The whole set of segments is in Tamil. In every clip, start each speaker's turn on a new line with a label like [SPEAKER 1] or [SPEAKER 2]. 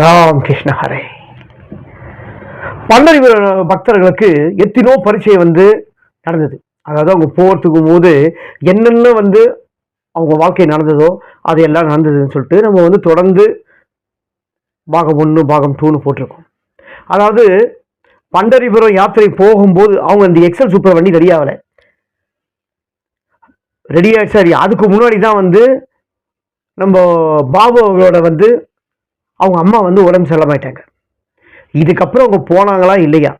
[SPEAKER 1] ராம் கிருஷ்ண ஹரே பண்டரிபுர பக்தர்களுக்கு எத்தனோ பரீட்சை வந்து நடந்தது. அதாவது அவங்க போகிறதுக்கு போது என்னென்ன வந்து அவங்க வாழ்க்கை நடந்ததோ அது எல்லாம் நடந்ததுன்னு சொல்லிட்டு நம்ம வந்து தொடர்ந்து பாகம் ஒன்று பாகம் டூன்னு போட்டிருக்கோம். அதாவது பண்டரிபுரம் யாத்திரை போகும்போது அவங்க இந்த எக்ஸல் சூப்பர் வண்டி ரெடி ஆகலை. ரெடி ஆயிடுச்சு. சரி அதுக்கு முன்னாடி தான் வந்து நம்ம பாபு அவர்களோட வந்து அவங்க அம்மா வந்து உடம்பு செல்லமாயிட்டாங்க. இதுக்கப்புறம் அவங்க போனாங்களா இல்லையா?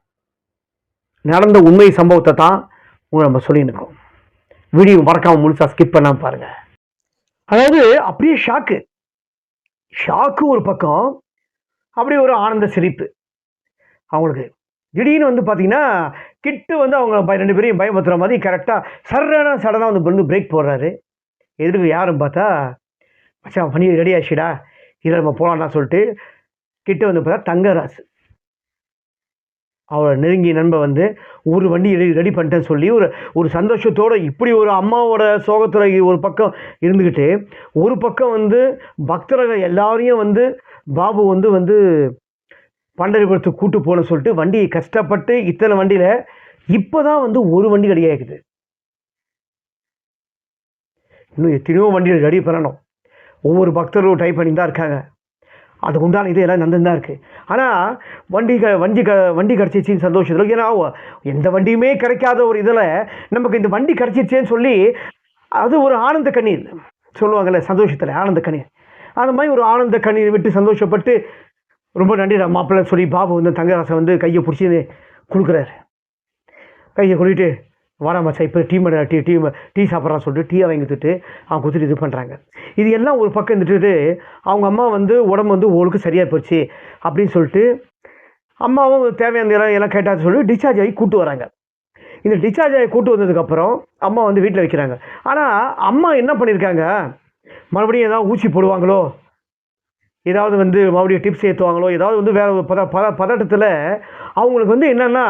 [SPEAKER 1] நடந்த உண்மை சம்பவத்தை தான் உங்களை நம்ம சொல்லியிருக்கோம். வீடியோ மறக்காமல் முழுசாக ஸ்கிப் பண்ணாமல் பாருங்கள் அதாவது அப்படியே ஷாக்கு ஷாக்கு ஒரு பக்கம். அப்படியே ஒரு ஆனந்த சிரிப்பு. அவங்களுக்கு திடீர்னு வந்து பார்த்தீங்கன்னா கிட்டு வந்து அவங்க பய- ரெண்டு பேரையும் பயமுத்துற மாதிரி கரெக்டாக சரடான சடனாக வந்து வந்து பிரேக் போடுறாரு. எதிர்க்கு யாரும் பார்த்தா மச்சான் பண்ணி ரெடி ஆச்சுடா இதில் நம்ம போகலாம்னா சொல்லிட்டு கிட்ட வந்து பார்த்தா தங்கராசு. அவளை நெருங்கிய நண்பை வந்து ஒரு வண்டி ரெடி ரெடி பண்ணிட்டேன்னு சொல்லி ஒரு ஒரு சந்தோஷத்தோட இப்படி ஒரு அம்மாவோட சோகத்தில் ஒரு பக்கம் இருந்துக்கிட்டு ஒரு பக்கம் வந்து பக்தர்கள் எல்லாரையும் வந்து பாபு வந்து வந்து பண்டரிபுரத்துக்கு கூட்டு போகணும்னு சொல்லிட்டு வண்டியை கஷ்டப்பட்டு இத்தனை வண்டியில் இப்போ தான் வந்து ஒரு வண்டி ரெடி இன்னும் எத்தனையோ வண்டிகள் ரெடி பண்ணணும். ஒவ்வொரு பக்தரும் டைப் பண்ணி தான் இருக்காங்க. அதுக்கு உண்டான இது எல்லாம் நடந்து தான் இருக்குது ஆனால் வண்டி க வண்டி க வண்டி கிடச்சிச்சின்னு சந்தோஷத்தில் ஏன்னா எந்த வண்டியுமே கிடைக்காத ஒரு இதில் நமக்கு இந்த வண்டி கிடச்சிச்சேன்னு சொல்லி அது ஒரு ஆனந்த கண்ணீர் சொல்லுவாங்கல்ல சந்தோஷத்தில் ஆனந்த கண்ணீர். அந்த மாதிரி ஒரு ஆனந்த கண்ணீர் விட்டு சந்தோஷப்பட்டு ரொம்ப நன்றிடா மாப்பிள்ளை சொல்லி பாபு வந்து தங்கராசை வந்து கையை பிடிச்சி கொடுக்குறாரு கையை கொடுத்துட்டு வாடா மச்சான் இப்போ டீ மட டீ டீ டீ சாப்பிட்றான்னு சொல்லிட்டு டீயை வாங்கி கொடுத்துட்டு அவங்க கொடுத்துட்டு இது பண்ணுறாங்க இது எல்லாம் ஒரு பக்கம் இருந்துட்டு அவங்க அம்மா வந்து உடம்பு வந்து ஓளுக்கு சரியாக போச்சு அப்படின்னு சொல்லிட்டு அம்மாவும் தேவையான எல்லாம் எல்லாம் கேட்டாச்சு சொல்லி டிஸ்சார்ஜ் ஆகி கூட்டு வராங்க. இந்த டிஸ்சார்ஜ் ஆகி கூட்டு வந்ததுக்கப்புறம் அம்மா வந்து வீட்டில் வைக்கிறாங்க. ஆனால் அம்மா என்ன பண்ணியிருக்காங்க மறுபடியும் ஏதாவது ஊசி போடுவாங்களோ? ஏதாவது வந்து மறுபடியும் டிப்ஸ் ஏற்றுவாங்களோ ஏதாவது வந்து வேறு ஒரு பத பத பதட்டத்தில் அவங்களுக்கு வந்து என்னென்னா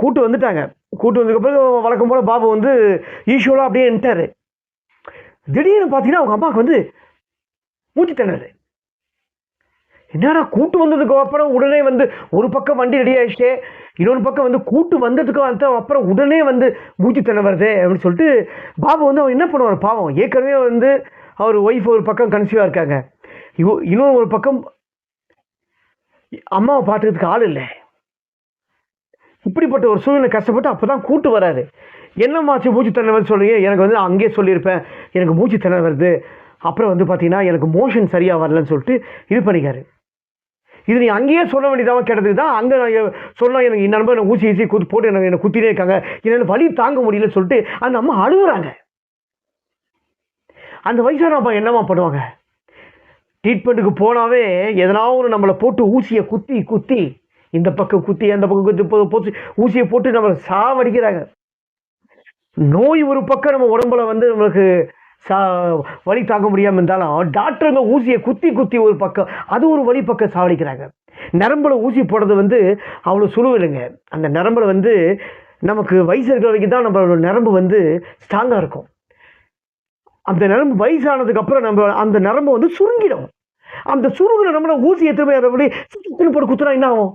[SPEAKER 1] கூட்டு வந்துட்டாங்க. கூட்டு வந்ததுக்கப்புறம் வழக்கம் போல் பாபு வந்து ஈஸ்வலாக அப்படியே நின்ட்டாரு. திடீர்னு பார்த்தீங்கன்னா அவங்க அம்மாவுக்கு வந்து மூச்சு திணறு என்னடா கூட்டு வந்ததுக்கு அப்புறம் உடனே வந்து ஒரு பக்கம் வண்டி ரெடி ஆயிடுச்சு இன்னொரு பக்கம் வந்து கூட்டு வந்ததுக்கு வந்து அப்புறம் உடனே வந்து மூச்சு திண வருதே அப்படின்னு சொல்லிட்டு பாபு வந்து அவன் என்ன பண்ணுவார் பாவம் ஏற்கனவே வந்து அவர் ஒய்ஃப் ஒரு பக்கம் கன்சீவாக இருக்காங்க. இவ இன்னொரு ஒரு பக்கம் அம்மாவை பார்த்துக்கிறதுக்கு ஆள் இல்லை. இப்படிப்பட்ட ஒரு சூழ்நிலை கஷ்டப்பட்டு அப்போ தான் கூட்டு வராரு. என்னம்மாச்சு மூச்சு திணற வருது சொல்றீங்க? எனக்கு வந்து அங்கேயே சொல்லியிருப்பேன். எனக்கு மூச்சு திணற வருது. அப்புறம் வந்து பார்த்தீங்கன்னா எனக்கு மோஷன் சரியாக வரலன்னு சொல்லிட்டு இது பண்ணிக்காரு. இது நீ அங்கேயே சொல்ல வேண்டியதாக கேட்டதுக்கு தான் அங்கே நான் சொன்னால் எனக்கு இந்த நண்பர் எனக்கு ஊசி ஈசி குத்து போட்டு எனக்கு என்னை குத்தினே இருக்காங்க. என்னால் வழி தாங்க முடியலன்னு சொல்லிட்டு அந்த அம்மா அழுகுறாங்க. அந்த வயசான அப்பா என்னம்மா பண்ணுவாங்க? ட்ரீட்மெண்ட்டுக்கு போனாவே எதனா ஒரு நம்மளை போட்டு ஊசியை குத்தி குத்தி இந்த பக்கம் குத்தி அந்த பக்கம் குத்தி போச்சு. ஊசியை போட்டு நம்மளை சாவடிக்கிறாங்க. நோய் ஒரு பக்கம் நம்ம உடம்புல வந்து நம்மளுக்கு சா வழி தாங்க முடியாமல் இருந்தாலும் டாக்டருங்க ஊசியை குத்தி குத்தி ஒரு பக்கம் அது ஒரு வழி பக்கம் சாவடிக்கிறாங்க. நரம்புல ஊசி போடுறது வந்து அவ்வளோ சுழுவு இல்லைங்க. அந்த நரம்புல வந்து நமக்கு வயசு இருக்கிற வரைக்கும் தான் நம்மளோட நரம்பு வந்து ஸ்ட்ராங்காக இருக்கும். அந்த நரம்பு வயசானதுக்கப்புறம் நம்ம அந்த நரம்பு வந்து சுருங்கிடும். அந்த சுருங்கின நம்மள ஊசி எத்தனை அதை போட்டு குத்துனா என்ன ஆகும்?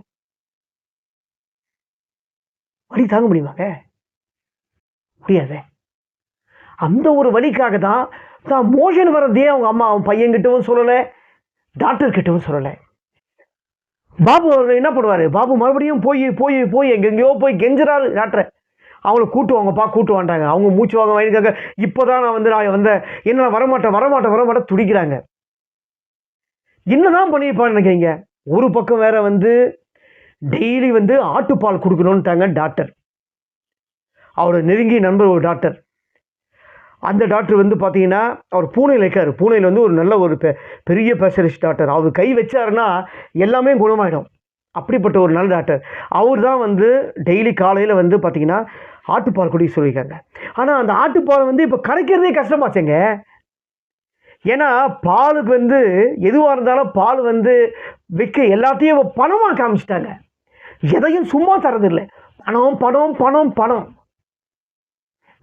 [SPEAKER 1] வலி தாங்க முடியுமாங்க? முடியாதே. அந்த ஒரு வழிக்காக தான் தான் மோஷன் வர்றதே அவங்க அம்மா அவன் பையன்கிட்டவும் சொல்லலை டாக்டர் கிட்டவும் சொல்லலை. பாபு அவர் என்ன பண்ணுவார்? பாபு மறுபடியும் போய் போய் போய் எங்கெங்கேயோ போய் கெஞ்சுறாரு டாக்டரை அவங்கள கூட்டுவாங்கப்பா கூட்டு வாண்டாங்க அவங்க மூச்சு வாங்க வாங்கிருக்காங்க இப்போ தான் நான் வந்து நான் வந்தேன் என்ன நான் வரமாட்டேன் வரமாட்டேன் வரமாட்டேன் துடிக்கிறாங்க. என்னதான் பண்ணியிருப்பான்னு நினைக்கிறீங்க? ஒரு பக்கம் வேற வந்து டெய்லி வந்து ஆட்டுப்பால் கொடுக்கணுன்ட்டாங்க டாக்டர். அவரோட நெருங்கிய நண்பர் ஒரு டாக்டர். அந்த டாக்டர் வந்து பார்த்தீங்கன்னா அவர் பூனேயில் இருக்கார். பூனேயில் வந்து ஒரு நல்ல ஒரு பெ- பெரிய ஸ்பெஷலிஸ்ட் டாக்டர். அவர் கை வச்சாருன்னா எல்லாமே குணமாயிடும். அப்படிப்பட்ட ஒரு நல்ல டாக்டர். அவர் தான் வந்து டெய்லி காலையில் வந்து பார்த்தீங்கன்னா ஆட்டுப்பால் குடிக்க சொல்லியிருக்காங்க. ஆனால் அந்த ஆட்டுப்பால் வந்து இப்போ கிடைக்கிறதே கஷ்டமாச்சுங்க. ஏன்னா பாலுக்கு வந்து எதுவாக இருந்தாலும் பால் வந்து விற்க எல்லாத்தையும் பணமாக காமிச்சிட்டாங்க. எதையும் சும்மா தரதில்லை பணம் பணம் பணம் பணம்.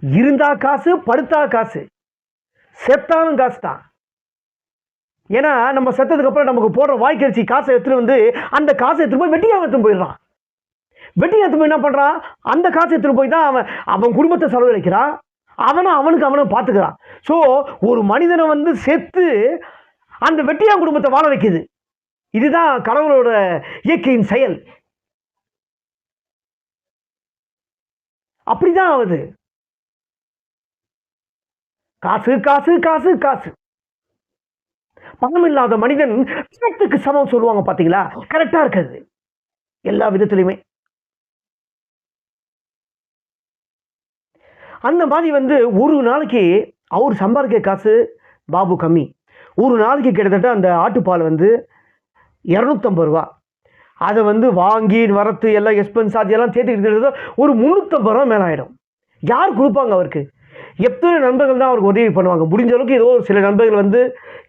[SPEAKER 1] இருந்தா காசு படுத்தா காசு. செத்தாலும் காசு தான் ஏன்னா நம்ம செத்ததுக்கு அப்புறம் நமக்கு போடுற வாய்க்கரிசி காசை எடுத்துட்டு வந்து அந்த காசை எடுத்துட்டு போய் வெட்டியாக எடுத்துன்னு போயிடுறான். வெட்டியாக எடுத்து போய் என்ன பண்ணுறான் அந்த காசை எடுத்துகிட்டு போய் தான் அவன் அவன் குடும்பத்தை செலவழிக்கிறான். அவனும் அவனுக்கு அவனும் பார்த்துக்கிறான். ஸோ ஒரு மனிதனை வந்து செத்து அந்த வெட்டியா குடும்பத்தை வாழ வைக்குது. இதுதான் கடவுளோட இயற்கையின் செயல். அப்படிதான் ஆகுது. காசு காசு காசு காசு. பணம் இல்லாத மனிதன் சமம் சொல்லுவாங்க பார்த்தீங்களா கரெக்டாக இருக்குது. எல்லா விதத்துலையுமே. அந்த மாதிரி வந்து ஒரு நாளைக்கு அவர் சம்பாதிக்க காசு பாபு கம்மி. ஒரு நாளைக்கு கிட்டத்தட்ட அந்த ஆட்டுப்பால் வந்து இரநூத்தம்பது ரூபா. அதை வந்து வாங்கி வரத்து எல்லாம் எக்ஸ்பென்ஸ் சார்ஜ் எல்லாம் சேர்த்துக்கிட்டு ஒரு முந்நூற்றம்பது ரூபா மேலே ஆகிடும் யார் கொடுப்பாங்க அவருக்கு? எத்தனை நண்பர்கள் தான் அவருக்கு உதவி பண்ணுவாங்க? முடிஞ்ச அளவுக்கு ஏதோ சில நண்பர்கள் வந்து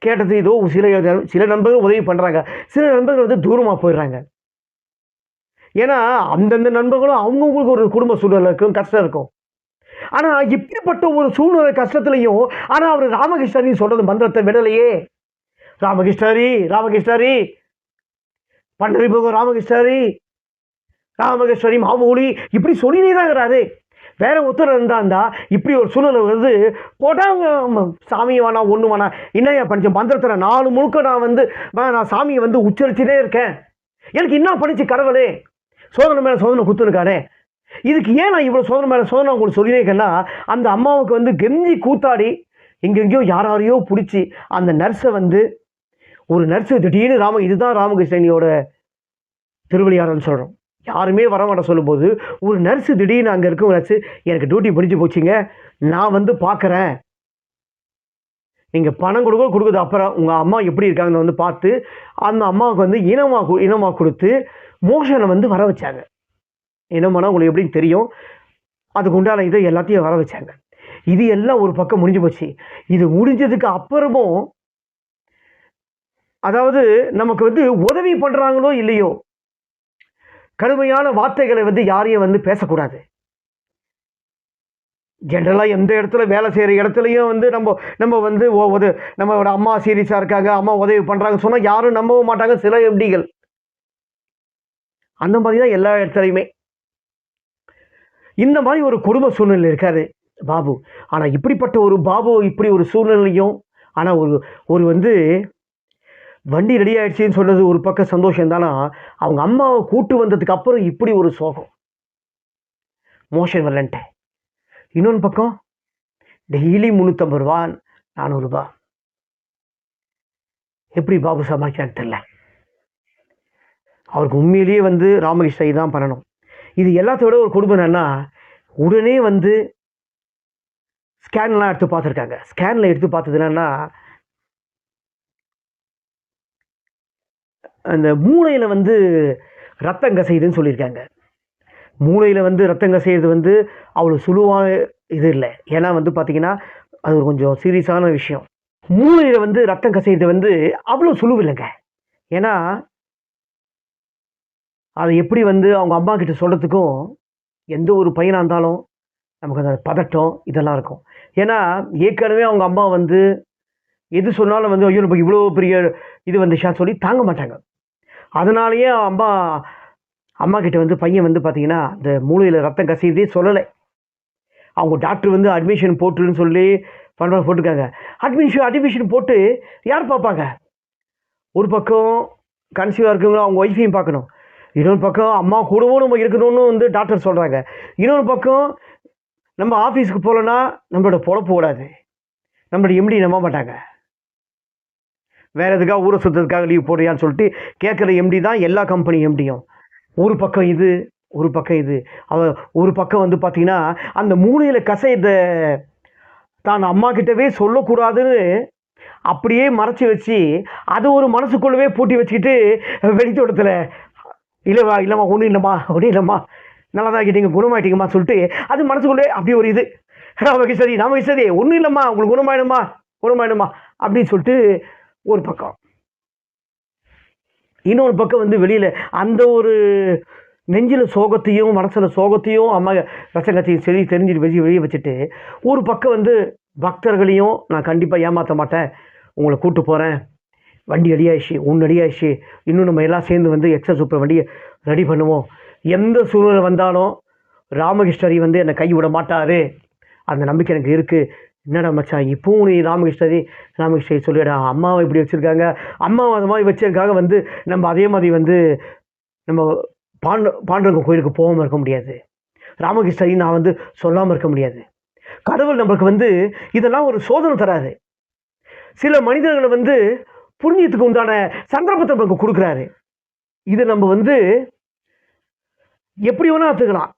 [SPEAKER 1] கேட்டது ஏதோ சில சில நண்பர்கள் உதவி பண்ணுறாங்க சில நண்பர்கள் வந்து தூரமாக போயிடுறாங்க. ஏன்னா அந்தந்த நண்பர்களும் அவங்கவுங்களுக்கு ஒரு குடும்ப சூழ்நிலை இருக்கும் கஷ்டம் இருக்கும். ஆனால் இப்படிப்பட்ட ஒரு சூழ்நிலை கஷ்டத்துலையும் ஆனால் அவர் ராமகிருஷ்ணரின்னு சொல்கிறது மந்திரத்தை விடலையே. ராமகிருஷ்ணரி ராமகிருஷ்ணரி பண்டரிபுகம் ராமகிருஷ்ணரி ராமகிருஷ்ணரி மாமூலி இப்படி சொல்லினே தான் இருக்கிறாரு. வேற ஒருத்தர் இருந்தாந்தா இப்படி ஒரு சூழ்நிலை வருது. போட்டாங்க சாமி வேணா ஒன்று வேணா. என்னையா பண்ணிச்சு? மந்திரத்தில் நாலு முழுக்க நான் வந்து நான் சாமியை வந்து உச்சரிச்சுட்டே இருக்கேன். எனக்கு என்ன படிச்சு கடவுளே? சோதனை மேலே சோதனை கொடுத்துருக்காரே இதுக்கு ஏன் நான் இவ்வளோ சோதனை மேலே சோதனை உங்களுக்கு சொல்லியிருக்கேன்னா அந்த அம்மாவுக்கு வந்து கெஞ்சி கூத்தாடி எங்கெங்கேயோ யாராரையோ யாரையோ பிடிச்சி அந்த நர்ஸை வந்து ஒரு நர்ஸு திடீர்னு ராம இதுதான் ராமகிருஷ்ணனியோட திருவிளையாடல்னு சொல்கிறோம் யாருமே வரமாட்ட சொல்லும்போது ஒரு நர்ஸு திடீர்னு அங்கே இருக்கும் நர்ஸு எனக்கு டியூட்டி முடிஞ்சு போச்சுங்க. நான் வந்து பார்க்குறேன் நீங்கள் பணம் கொடுக்க கொடுக்குறது அப்புறம் உங்கள் அம்மா எப்படி இருக்காங்கன்னு வந்து பார்த்து அந்த அம்மாவுக்கு வந்து இனமாக இனமாக கொடுத்து மோஷனை வந்து வர வச்சாங்க. இனமானா உங்களுக்கு எப்படின்னு தெரியும். அதுக்கு உண்டான இதை எல்லாத்தையும் வர வச்சாங்க. இது எல்லாம் ஒரு பக்கம் முடிஞ்சு போச்சு. இது முடிஞ்சதுக்கு அப்புறமும் அதாவது நமக்கு வந்து உதவி பண்ணுறாங்களோ இல்லையோ கடுமையான வார்த்தைகளை வந்து யாரையும் வந்து பேசக்கூடாது. ஜென்ரலாக எந்த இடத்துல வேலை செய்கிற இடத்துலையும் வந்து நம்ம நம்ம வந்து ஓ உத நம்மளோட அம்மா சீரியஸாக இருக்காங்க அம்மா உதவி பண்ணுறாங்க சொன்னால் யாரும் நம்பவும் மாட்டாங்க சில எப்படிகள் அந்த மாதிரி தான் எல்லா இடத்துலையுமே. இந்த மாதிரி ஒரு குடும்ப சூழ்நிலை இருக்காது பாபு. ஆனால் இப்படிப்பட்ட ஒரு பாபு இப்படி ஒரு சூழ்நிலையும் ஆனால் ஒரு ஒரு வந்து வண்டி ரெடி ஆகிடுச்சின்னு சொன்னது ஒரு பக்கம் சந்தோஷம் தானா? அவங்க அம்மாவை கூட்டு வந்ததுக்கு அப்புறம் இப்படி ஒரு சோகம். மோஷன் வரலன்ட்டு. இன்னொன்று பக்கம் டெய்லி முந்நூற்றம்பது ரூபா நானூறுரூபா எப்படி பாபு சமாளிச்சான்னு தெரில அவருக்கு உண்மையிலேயே வந்து ராமகிருஷ்ணை தான் பண்ணணும். இது எல்லாத்தோட ஒரு குடும்பம் என்னன்னா உடனே வந்து ஸ்கேன்லாம் எடுத்து பார்த்துருக்காங்க. ஸ்கேனில் எடுத்து பார்த்தது என்னன்னா அந்த மூளையில் வந்து ரத்தம் கசையுதுன்னு சொல்லியிருக்காங்க. மூளையில் வந்து ரத்தம் கசையிறது வந்து அவ்வளோ சுழுவான இது இல்லை. ஏன்னா வந்து பார்த்தீங்கன்னா அது ஒரு கொஞ்சம் சீரியஸான விஷயம். மூளையில் வந்து ரத்தம் கசையிறது வந்து அவ்வளோ சுழுவு இல்லைங்க. ஏன்னா அதை எப்படி வந்து அவங்க அம்மா கிட்ட சொல்கிறதுக்கும் எந்த ஒரு பையனாக இருந்தாலும் நமக்கு அந்த பதட்டம் இதெல்லாம் இருக்கும். ஏன்னா ஏற்கனவே அவங்க அம்மா வந்து எது சொன்னாலும் வந்து ஐயோ நம்ம இவ்வளோ பெரிய இது வந்துச்சான்னு சொல்லி தாங்க மாட்டாங்க. அதனாலேயே அம்மா அம்மா கிட்ட வந்து பையன் வந்து பார்த்தீங்கன்னா இந்த மூளையில் ரத்தம் கசியதே சொல்லலை. அவங்க டாக்டர் வந்து அட்மிஷன் போட்டுருன்னு சொல்லி பண்ணுற போட்டிருக்காங்க. அட்மிஷன் அட்மிஷன் போட்டு யார் பார்ப்பாங்க? ஒரு பக்கம் கன்சீவாக இருக்கவங்களும் அவங்க ஒய்ஃபையும் பார்க்கணும். இன்னொரு பக்கம் அம்மா கூடவும் நம்ம இருக்கணும்னு வந்து டாக்டர் சொல்கிறாங்க இன்னொரு பக்கம் நம்ம ஆஃபீஸுக்கு போகலன்னா நம்மளோட பொழப்பு ஓடாது. நம்மளோட எம்டி நம்ப மாட்டாங்க. வேறு எதுக்காக ஊரை சுற்றுறதுக்காக லீவ் போடுறியான்னு சொல்லிட்டு கேட்குற எம்டி தான் எல்லா கம்பெனி எம்டியும் ஒரு பக்கம் இது ஒரு பக்கம் இது. அவ ஒரு பக்கம் வந்து பார்த்தீங்கன்னா அந்த மூலையில் கசையத தான் அம்மா கிட்டவே சொல்லக்கூடாதுன்னு அப்படியே மறைச்சி வச்சு அது ஒரு மனசுக்குள்ளவே பூட்டி வச்சுக்கிட்டு வெளித்தோட்டத்தில் இல்லைவா இல்லைம்மா ஒன்றும் இல்லைம்மா ஒன்றும் இல்லைம்மா நல்லா தான் ஆகிட்டீங்க குணமாயிட்டீங்கம்மா சொல்லிட்டு அது மனசுக்குள்ளே அப்படி ஒரு இது. நமக்கு சரி நமக்கு சரி ஒன்றும் இல்லைம்மா உங்களுக்கு குணமாயிடுமா குணமாயிடுமா அப்படின்னு சொல்லிட்டு ஒரு பக்கம். இன்னொரு பக்கம் வந்து வெளியில் அந்த ஒரு நெஞ்சில் சோகத்தையும் மனசில் சோகத்தையும் அம்மா ரசங்கத்தையும் சரி தெரிஞ்சுட்டு வெளியே வெளியே வச்சுட்டு ஒரு பக்கம் வந்து பக்தர்களையும் நான் கண்டிப்பாக ஏமாற்ற மாட்டேன். உங்களை கூட்டு போகிறேன் வண்டி அடியாயிடுச்சு ஆயிடுச்சு ஒன்று இன்னும் நம்ம எல்லாம் சேர்ந்து வந்து எக்ஸல் சூப்பர் வண்டியை ரெடி பண்ணுவோம். எந்த சூழ்நிலை வந்தாலும் ராமகிருஷ்ணரி வந்து என்னை கை விட மாட்டார். அந்த நம்பிக்கை எனக்கு இருக்குது என்னடா மச்சான் இப்போவும் நீ ராமகிருஷ்ணரி ராமகிருஷ்ணரி சொல்லிடா அம்மாவை இப்படி வச்சுருக்காங்க. அம்மாவை அந்த மாதிரி வச்சிருக்காங்க வந்து நம்ம அதே மாதிரி வந்து நம்ம பாண்ட பாண்டவங்க கோயிலுக்கு போகாமல் இருக்க முடியாது. ராமகிருஷ்ணரி நான் வந்து சொல்லாமல் இருக்க முடியாது. கடவுள் நம்மளுக்கு வந்து இதெல்லாம் ஒரு சோதனை தராது சில மனிதர்களை வந்து புரிஞ்சுக்கிறதுக்கு உண்டான சந்தர்ப்பத்தை நமக்கு கொடுக்குறாரு. இதை நம்ம வந்து எப்படி வேணால் எடுத்துக்கலாம்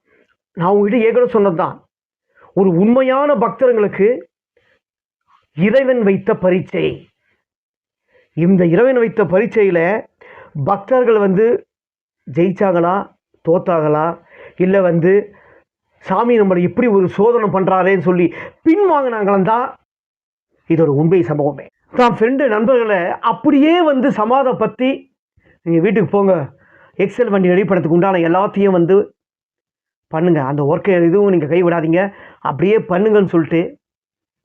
[SPEAKER 1] நான் உங்ககிட்ட ஏற்கனவே சொன்னது தான் ஒரு உண்மையான பக்தர்களுக்கு இறைவன் வைத்த பரீட்சை. இந்த இறைவன் வைத்த பரீட்சையில் பக்தர்கள் வந்து ஜெயிச்சாங்களா தோத்தாங்களா இல்லை வந்து சாமி நம்மளை இப்படி ஒரு சோதனை பண்ணுறாரேன்னு சொல்லி பின்வாங்கினாங்களாம் தான் இது ஒரு உண்மை சம்பவமே. தான் ஃப்ரெண்டு நண்பர்களை அப்படியே வந்து சமாதம் பற்றி நீங்கள் வீட்டுக்கு போங்க. எக்ஸல் வண்டி ரெடி பண்ணுறதுக்கு உண்டான எல்லாத்தையும் வந்து பண்ணுங்கள் அந்த ஒர்க்கை எதுவும் நீங்கள் கைவிடாதீங்க. அப்படியே பண்ணுங்கன்னு சொல்லிட்டு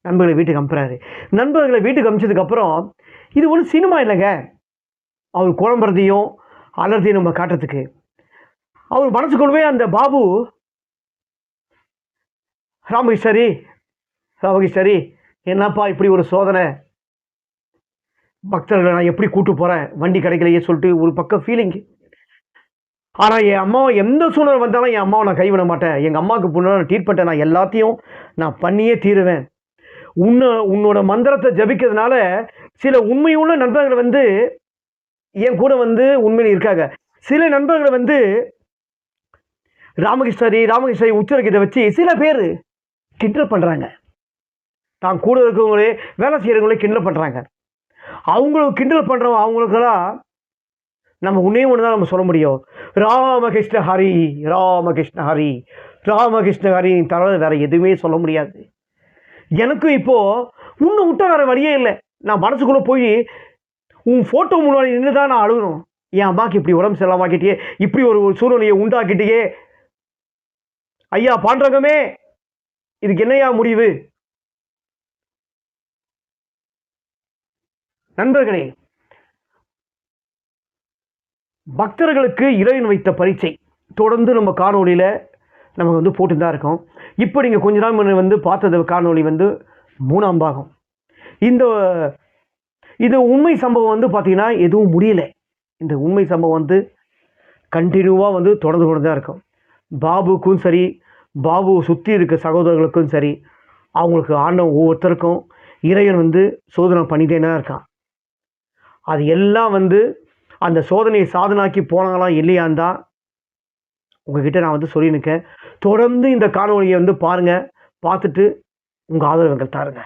[SPEAKER 1] நண்பர்களை வீட்டுக்கு அனுப்புகிறாரு நண்பர்களை வீட்டுக்கு அனுப்பிச்சதுக்கப்புறம் இது ஒன்றும் சினிமா இல்லைங்க. அவர் குழம்புறதையும் அலர்த்தையும் நம்ம காட்டுறதுக்கு. அவர் மனசுக்குள்ளவே அந்த பாபு ராமகிருஷ்ணரி ராமகிருஷ்ணரி என்னப்பா இப்படி ஒரு சோதனை? பக்தர்களை நான் எப்படி கூட்டு போகிறேன் வண்டி கிடைக்கலையே சொல்லிட்டு ஒரு பக்கம் ஃபீலிங் ஆனால் என் அம்மாவை எந்த சூழ்நிலை வந்தாலும் என் அம்மாவை நான் கைவிட மாட்டேன். எங்கள் அம்மாவுக்கு பொண்ணு ட்ரீட்மெண்ட்டை நான் எல்லாத்தையும் நான் பண்ணியே தீருவேன். உன்னை உன்னோட மந்திரத்தை ஜபிக்கிறதுனால சில உண்மையுள்ள நண்பர்கள் வந்து என் கூட வந்து உண்மையில் இருக்காங்க. சில நண்பர்கள் வந்து ராமகிருஷ்ணரி ராமகிருஷ்ணரி உச்சரிக்கிறதை வச்சு சில பேர் கிண்டல் பண்ணுறாங்க தான் கூட இருக்கிறவங்களே வேலை செய்கிறவங்களே கிண்டல் பண்ணுறாங்க அவங்களுக்கு கிண்டல் பண்ணுறவங்க அவங்களுக்கெல்லாம் நம்ம ஒன்றே ஒன்று தான் நம்ம சொல்ல முடியும். ராமகிருஷ்ண ஹரி ராமகிருஷ்ண ஹரி ராமகிருஷ்ண ஹரி தவிர வேற எதுவுமே சொல்ல முடியாது. எனக்கும் இப்போது உன்னை விட்டா வேற வழியே இல்லை. நான் மனசுக்குள்ளே போய் உன் ஃபோட்டோ முன்னாடி நின்று தான் நான் அழுகணும். என் அம்மாக்கு இப்படி உடம்பு செல்லாமாக்கிட்டே இப்படி ஒரு ஒரு சூழ்நிலையை உண்டாக்கிட்டே ஐயா பாண்டவங்கமே இதுக்கு என்னையா முடிவு? நண்பர்களே பக்தர்களுக்கு இறைவன் வைத்த பரீட்சை. தொடர்ந்து நம்ம காணொலியில் நமக்கு வந்து போட்டு தான் இருக்கோம். இப்போ நீங்கள் கொஞ்ச நாள் முன்ன வந்து பார்த்தது காணொலி வந்து மூணாம் பாகம். இந்த இது உண்மை சம்பவம் வந்து பார்த்திங்கன்னா எதுவும் முடியல. இந்த உண்மை சம்பவம் வந்து கண்டினியூவாக வந்து தொடர்ந்து கொண்டு தான் இருக்கும். பாபுக்கும் சரி பாபு சுற்றி இருக்க சகோதரர்களுக்கும் சரி அவங்களுக்கு ஆண்டவன் ஒவ்வொருத்தருக்கும் இறைவன் வந்து சோதனை பண்ணிட்டே தான் இருக்கான். அது எல்லாம் வந்து அந்த சோதனையை சாதனாக்கி போனாங்களா இல்லையான்னு தான் உங்ககிட்ட நான் வந்து சொல்லியிருக்கேன். தொடர்ந்து இந்த காணொலியை வந்து பாருங்கள் பார்த்துட்டு உங்கள் ஆதரவுகள் தாருங்க.